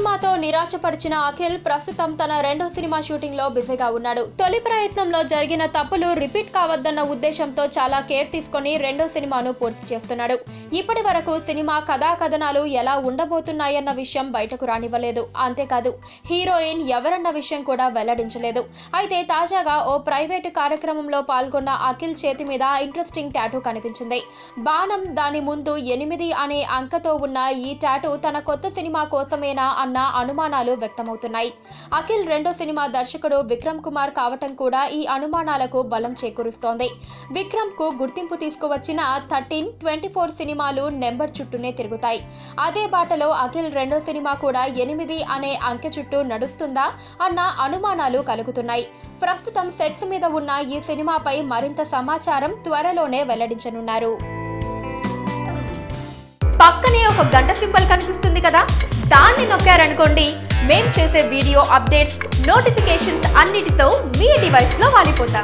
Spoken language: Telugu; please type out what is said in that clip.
నిరాశపరిచిన అఖిల్ ప్రస్తుతం తన రెండో సినిమా షూటింగ్లో బిజీగా ఉన్నాడు. తొలి ప్రయత్నంలో జరిగిన తప్పులు రిపీట్ కావద్దన్న ఉద్దేశంతో చాలా కేర్ తీసుకొని రెండో సినిమాను పూర్తి చేస్తున్నాడు. ఇప్పటి వరకు సినిమా కథా కథనాలు ఎలా ఉండబోతున్నాయన్న విషయం బయటకు రానివ్వలేదు. అంతేకాదు హీరోయిన్ ఎవరన్న విషయం కూడా వెల్లడించలేదు. అయితే తాజాగా ఓ ప్రైవేటు కార్యక్రమంలో పాల్గొన్న అఖిల్ చేతి మీద ఇంట్రెస్టింగ్ టాటూ కనిపించింది. బాణం దాని ముందు ఎనిమిది అనే అంకతో ఉన్న ఈ టాటూ తన కొత్త సినిమా కోసమేనా అన్న అనుమానాలు వ్యక్తమవుతున్నాయి. అఖిల్ రెండో సినిమా దర్శకుడు విక్రమ్ కుమార్ కావటం కూడా ఈ అనుమానాలకు బలం చేకూరుస్తోంది. విక్రమ్కు గుర్తింపు తీసుకువచ్చిన థర్టీన్ ట్వంటీ ఫోర్ సినిమాలు నెంబర్ చుట్టూనే తిరుగుతాయి. అదే బాటలో అఖిల్ రెండో సినిమా కూడా ఎనిమిది అనే అంకె చుట్టూ నడుస్తుందా అన్న అనుమానాలు కలుగుతున్నాయి. ప్రస్తుతం సెట్స్ మీద ఉన్న ఈ సినిమాపై మరింత సమాచారం త్వరలోనే వెల్లడించనున్నారు. పక్కనే ఒక గంట సింబల్ కనిపిస్తుంది కదా? దాన్ని నొక్కారనుకోండి. మేం చేసే వీడియో అప్డేట్స్ నోటిఫికేషన్స్ అన్నిటితో మీ డివైస్లో వాలిపోతాం.